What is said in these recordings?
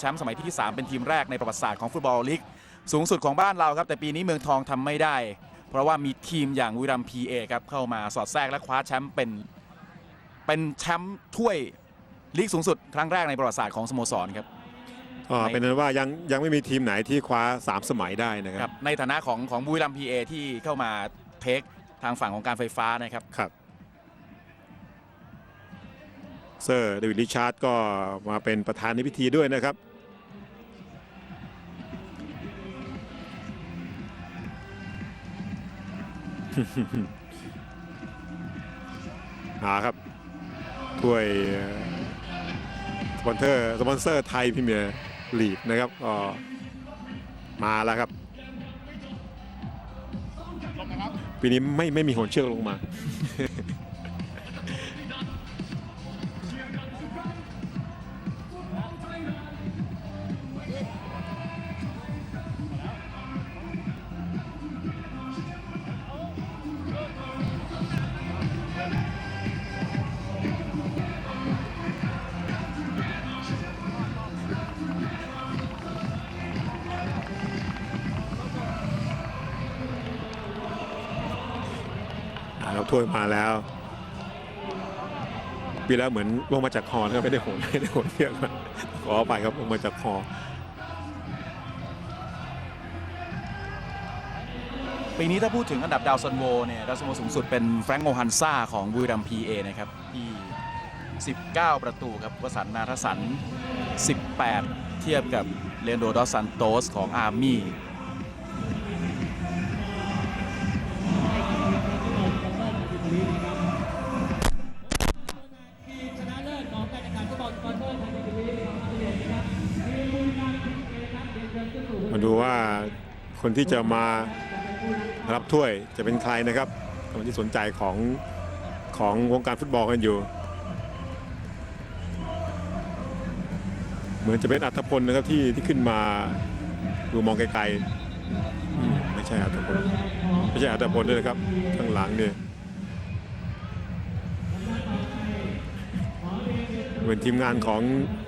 แชมป์สมัยที่ 3 เป็นทีมแรกในประวัติศาสตร์ของฟุตบอลลีกสูงสุดของบ้านเราครับแต่ปีนี้เมืองทองทำไม่ได้ เพราะว่ามีทีมอย่างบุรีรัมพีเอครับเข้ามาสอดแทรกและคว้าแชมป์เป็นเป็นแชมป์ถ้วยลีกสูงสุดครั้งแรกในประวัติศาสตร์ของสโมสรครับก็เป็นนั้นว่ายังยังไม่มีทีมไหนที่คว้า 3 สมัยได้นะคครัรับบในฐานะของของบุรีรัมพีเอที่เข้ามาเทคทางฝั่งของการไฟฟ้านะครับครับเซอร์เดวิดริชาร์ดก็มาเป็นประธานในพิธีด้วยนะครับ หาครับถ้วยสปอนเซอร์สปอนเซอร์ไทยพิเมียลีกนะครับก็มาแล้วครับปีนี้ไม่ไม่มีโหนเชือกลงมา เราถ้วยมาแล้วปีแล้วเหมือนลงมาจากคอนะครับไม่ได้โหนไม่ได้โหนเชือกมาขอไปครับลงมาจากคอปีนี้ถ้าพูดถึงอันดับดาวซันโวเนี่ยดาวซันโวสูงสุดเป็นแฟรงค์โมฮันซาของบุรีรัมพีเอนะครับที่ 19 ประตูครับวสันนาทสัน 18 เทียบกับเลนโดดอสซันโตสของอาร์มี่ ดูว่าคนที่จะมารับถ้วยจะเป็นใครนะครับคนที่สนใจของของวงการฟุตบอลกันอยู่ เหมือนจะเป็นอัธพลนะครับที่ที่ขึ้นมาดูมองไกลๆไม่ใช่อัธพลไม่ใช่อัธพลด้วยนะครับข้างหลังเนี่ยเหมือนทีมงานของ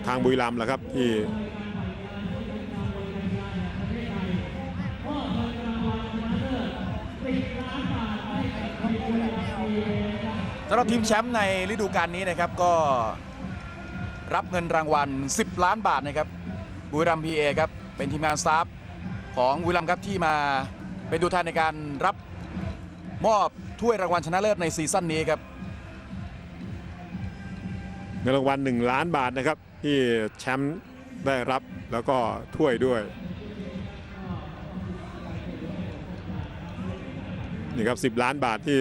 ทางบุรีรัมย์แหละครับที่ำหรับทีมแชมป์ในฤดูกาลนี้นะครับก็รับเงินรางวัล 10 ล้านบาทนะครับบุรีรัมพีเอครับเป็นทีมงานสตาฟของบุรีรัมครับที่มาเป็นตัวแทนในการรับมอบถ้วยรางวัลชนะเลิศในซีซั่นนี้ครับเงินรางวัล1ล้านบาทนะครับ ที่แชมป์ได้รับแล้วก็ถ้วยด้วยนี่ครับ 10 ล้านบาทที่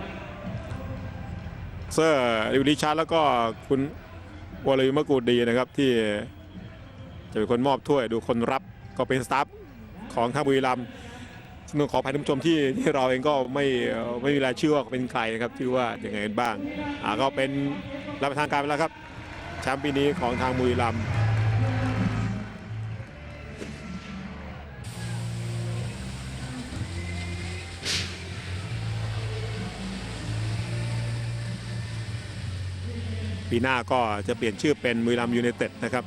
เซอร์ลิวดิชาร์ดแล้วก็คุณวอลเลย์มะกูดีนะครับที่จะเป็นคนมอบถ้วยดูคนรับก็เป็นสตาฟของทางบุรีรัมย์ซึ่งต้องขออภัยท่านผู้ชมที่ที่เราเองก็ไม่เอ่ไม่มีรายชื่อว่าเป็นใครนะครับที่ว่าอย่างไงกันบ้างอ่าก็เป็นรับประทานการไปแล้วครับแชมป์ปีนี้ของทางบุรีรัมย์ ปีหน้าก็จะเปลี่ยนชื่อเป็นบุรีรัมย์ยูไนเต็ดนะครับ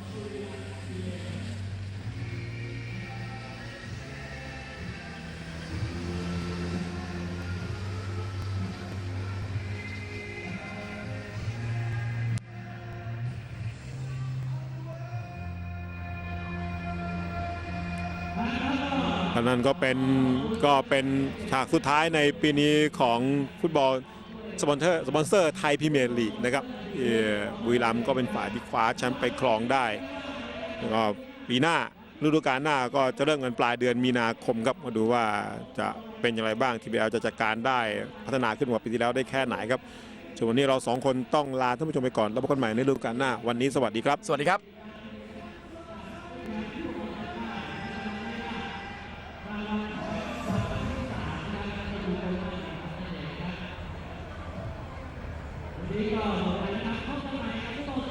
อันนั้นก็เป็นก็เป็นฉากสุดท้ายในปีนี้ของฟุตบอล สปอนเซอร์สปอนเซอร์ไทยพรีเมียร์ลีกนะครับบุรีรัมย์ก็เป็นฝ่ายที่คว้าแชมป์ไปครองได้แล้วก็ปีหน้าฤดูกาลหน้าก็จะเริ่มกันปลายเดือนมีนาคมครับมาดูว่าจะเป็นอย่างไรบ้างทีบีเอลจะจัดการได้พัฒนาขึ้นกว่าปีที่แล้วได้แค่ไหนครับส่วนวันนี้เราสองคนต้องลาท่านผู้ชมไปก่อนแล้วพบกันใหม่ในฤดูกาลหน้า วันนี้สวัสดีครับ สวัสดีครับ นี่ก็หมดเวลานะครับเข้าสนามฟุตบอล